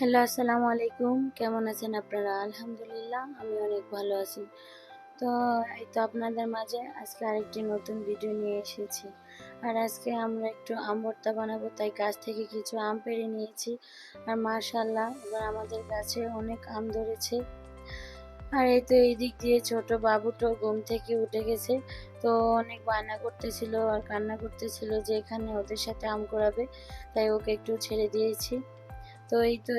Hello, আসসালামু আলাইকুম। কেমন আছেন আপনারা? আলহামদুলিল্লাহ, আমি অনেক ভালো আছি। তো এই তো আপনাদের মাঝে আজকে আরেকটি নতুন ভিডিও নিয়ে এসেছি। আর আজকে আমরা একটু আম ভর্তা বানাবো, তাই গাছ থেকে কিছু আম পেড়ে নিয়েছি। আর মাশাল্লাহ এবার আমাদের গাছে অনেক আম ধরেছে। আর এই তো এই দিক দিয়ে ছোট বাবুটো ঘুম থেকে উঠে গেছে। তো অনেক বায়না করতেছিল আর কান্না করতেছিল যে এখানে ওদের সাথে আম করাবে, তাই ওকে একটু ছেড়ে দিয়েছি। তো এই তো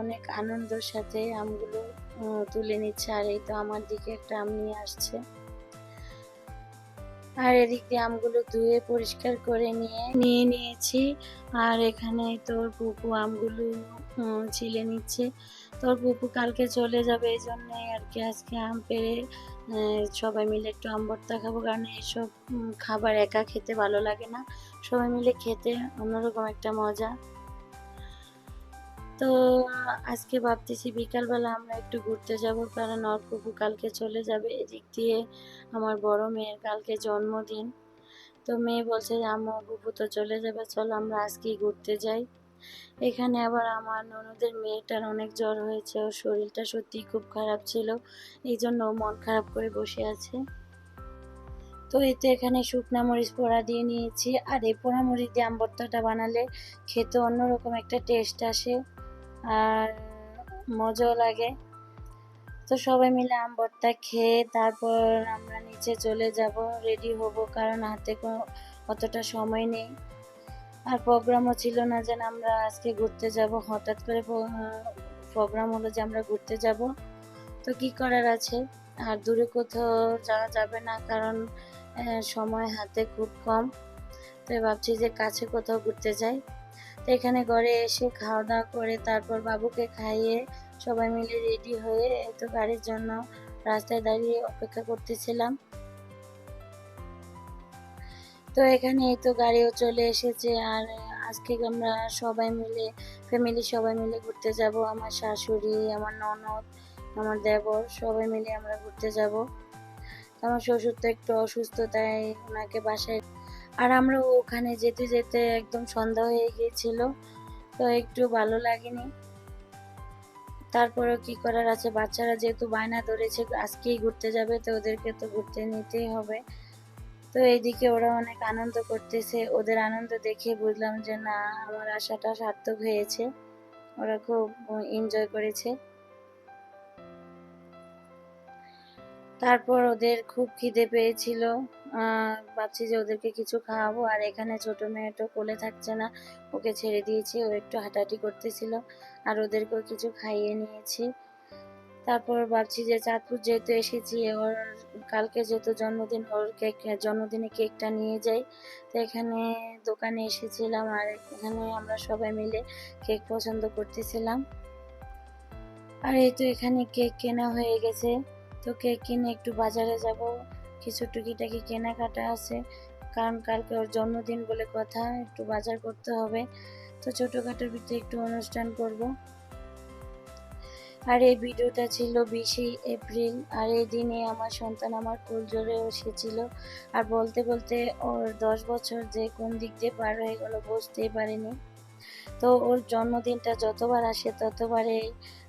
অনেক আনন্দের সাথে আমগুলো তুলে নিচ্ছে, আর এই তো আমার দিকে একটা আম নিয়ে আসছে। আর এদিক দিয়ে আমগুলো ধুয়ে পরিষ্কার করে নিয়ে নিয়ে নিয়েছি। আর এখানে তোর পুপু আমগুলো ছিলে নিচ্ছে। তোর পুপু কালকে চলে যাবে, এই জন্যে আর কি আজকে আম পেড়ে সবাই মিলে একটু আম ভর্তা খাব, কারণ এইসব খাবার একা খেতে ভালো লাগে না। সবাই মিলে খেতে অন্যরকম একটা মজা। তো আজকে ভাবতেছি বিকালবেলা আমরা একটু ঘুরতে যাব, কারণ অর্কপু কালকে চলে যাবে এদিক দিয়ে আমার বড় মেয়ের কালকে জন্মদিন। তো মেয়ে বলছে, আম্মু, বুবু তো চলে যাবে, চলো আমরা আজকেই ঘুরতে যাই। এখানে আবার আমার ননদের মেয়েটার অনেক জ্বর হয়েছে, ওর শরীরটা সত্যি খুব খারাপ ছিল এই জন্য মন খারাপ করে বসে আছে। তো এতে এখানে শুকনা মরিচ পোড়া দিয়ে নিয়েছি, আর এই পোড়া মরিচ দিয়ে আম ভর্তাটা বানালে খেতে অন্যরকম একটা টেস্ট আসে। আর মজাও লাগে। তো সবাই মিলে আম খেয়ে তারপর আমরা নিচে চলে যাব রেডি হব, কারণ হাতে অতটা সময় নেই। আর প্রোগ্রামও ছিল না যে আমরা আজকে ঘুরতে যাব। হঠাৎ করে প্রোগ্রাম হলো যে আমরা ঘুরতে যাব। তো কি করার আছে? আর দূরে কোথাও যাওয়া যাবে না, কারণ সময় হাতে খুব কম। তাই ভাবছি যে কাছে কোথাও ঘুরতে যাই। তো এখানে ঘরে এসে খাওয়া দাওয়া করে তারপর বাবুকে খাইয়ে সবাই মিলে রেডি হয়ে তো গাড়ির জন্য রাস্তায় দাঁড়িয়ে অপেক্ষা করতেছিলাম। তো এখানে তো গাড়িও চলে এসেছে আর আজকে আমরা সবাই মিলে ফ্যামিলি সবাই মিলে ঘুরতে যাব। আমার শাশুড়ি, আমার ননদ, আমার দেবর সবাই মিলে আমরা ঘুরতে যাব। আমার শ্বশুর তো একটু অসুস্থ, তাই ওনাকে বাসায় আর আমরা ওখানে যেতে যেতে একদম সন্ধ্যা হয়ে গিয়েছিল, তো একটু ভালো লাগেনি। তারপরেও কি করার আছে? বাচ্চারা যেহেতু বায়না ধরেছে, আজকেই ঘুরতে যাবে, তো ওদেরকে তো ঘুরতে নিতেই হবে। তো এইদিকে ওরা অনেক আনন্দ করতেছে, ওদের আনন্দ দেখে বুঝলাম যে না, আমার আশাটা সার্থক হয়েছে। ওরা খুব এনজয় করেছে। তারপর ওদের খুব খিদে পেয়েছিল। ভাবছি যে ওদেরকে কিছু খাওয়াবো। আর এখানে ছোট মেয়েটা কোলে থাকছে না। ওকে ছেড়ে দিয়েছি। ও একটু হাঁটাহাঁটি করতেছিল। আর ওদেরকেও কিছু খাইয়ে নিয়েছি। তারপর ভাবছি যে চাঁদপুর যেহেতু এসেছি ওর কালকে যেহেতু জন্মদিন ওর কেক, জন্মদিনে কেকটা নিয়ে যাই। তো এখানে দোকানে এসেছিলাম আর এখানে আমরা সবাই মিলে কেক পছন্দ করতেছিলাম। আর এই তো এখানে কেক কেনা হয়ে গেছে। তো কেক কিনে একটু বাজারে যাব। কিছু টুকিটাকি কেনাকাটা আছে। কারণ কালকে ওর জন্মদিন বলে কথা, একটু বাজার করতে হবে। তো ছোটোখাটোর ভিতরে একটু অনুষ্ঠান করব। আর এই ভিডিওটা ছিল বিশে এপ্রিল। আর এই দিনে আমার সন্তান আমার কোল জোরে এসেছিল। আর বলতে বলতে ওর দশ বছর যে কোন দিক দিয়ে পার হয়ে গেল বুঝতেই পারিনি। তো ওর জন্মদিনটা যতবার আসে ততবারে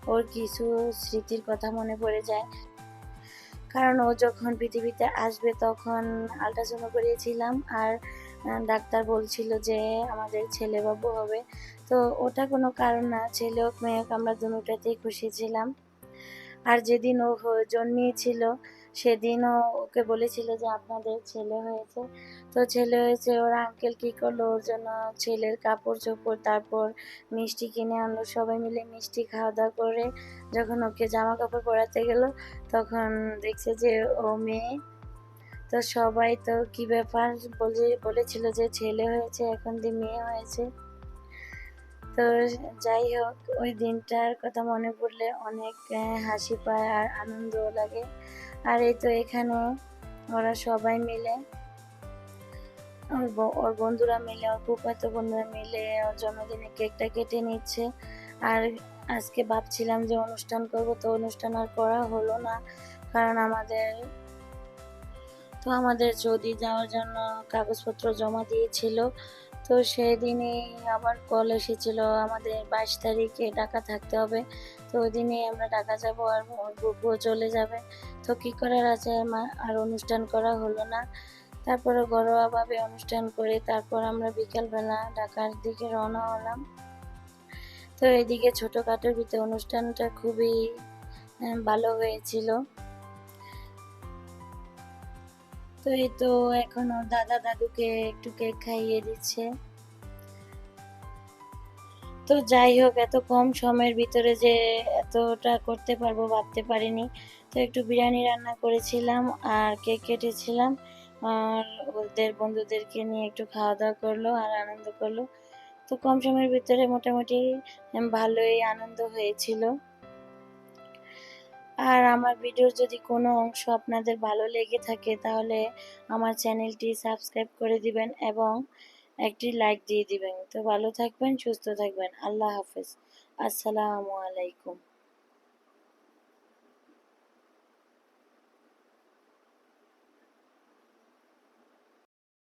ওর কিছু স্মৃতির কথা মনে পড়ে যায়। কারণ ও যখন পৃথিবীতে আসবে তখন আল্ট্রাসাউন্ড করিয়েছিলাম আর ডাক্তার বলছিল যে আমাদের ছেলে বাবু হবে। তো ওটা কোনো কারণ না, ছেলে হোক, মেয়ে হোক, আমরা দুটাতেই খুশি ছিলাম। আর যেদিন ও জন্মিয়েছিল, সেদিনও ওকে বলেছিল যে আপনাদের ছেলে হয়েছে। তো ছেলে হয়েছে, ওর আঙ্কেল কী করল? ওর জন্য ছেলের কাপড় চোপড় তারপর মিষ্টি কিনে আনলো। সবাই মিলে মিষ্টি খাওয়া দাওয়া করে যখন ওকে জামা কাপড় পরাতে গেল, তখন দেখছে যে ও মেয়ে। তো সবাই তো কি ব্যাপার বলে বলেছিল যে ছেলে হয়েছে, এখন দিয়ে মেয়ে হয়েছে। তো যাই হোক, ওই দিনটার কথা মনে পড়লে অনেক হাসি পায় আর আনন্দও লাগে। আর এই তো এখানে ওরা সবাই মিলে ওর বন্ধুরা মিলে, ওর ফুফাতো বন্ধুরা মিলে, ওর জন্মদিনে কেকটা কেটে নিচ্ছে। আর আজকে ভাবছিলাম যে অনুষ্ঠান করব, তো অনুষ্ঠান আর করা হলো না, কারণ আমাদের, তো আমাদের যদি যাওয়ার জন্য কাগজপত্র জমা দিয়েছিল তো সেদিনই আবার কল এসেছিল আমাদের বাইশ তারিখে ঢাকা থাকতে হবে। তো ওই দিনে আমরা ঢাকা যাব আর বুবুও চলে যাবে। তো কী করার আছে আর অনুষ্ঠান করা হলো না। তারপরে ঘরোয়াভাবে অনুষ্ঠান করে তারপর আমরা বিকেলবেলা ঢাকার দিকে রওনা হলাম। তো এদিকে ছোটোখাটোর ভিতরে অনুষ্ঠানটা খুবই ভালো হয়েছিল। তো এই তো এখন দাদা দাদুকে একটু কেক খাইয়ে দিচ্ছে। তো যাই হোক, এত কম সময়ের ভিতরে যে এতটা করতে পারব ভাবতে পারিনি। তো একটু বিরিয়ানি রান্না করেছিলাম আর কেক কেটেছিলাম। আর ওদের বন্ধুদেরকে নিয়ে একটু খাওয়া দাওয়া করল আর আনন্দ করল। তো কম সময়ের ভিতরে মোটামুটি ভালোই আনন্দ হয়েছিল। আর আমার ভিডিওর যদি কোনো অংশ আপনাদের ভালো লেগে থাকে, তাহলে আমার চ্যানেলটি সাবস্ক্রাইব করে দিবেন এবং একটি লাইক দিয়ে দিবেন। তো ভালো থাকবেন, সুস্থ থাকবেন। আল্লাহ হাফেজ। আসসালামু আলাইকুম।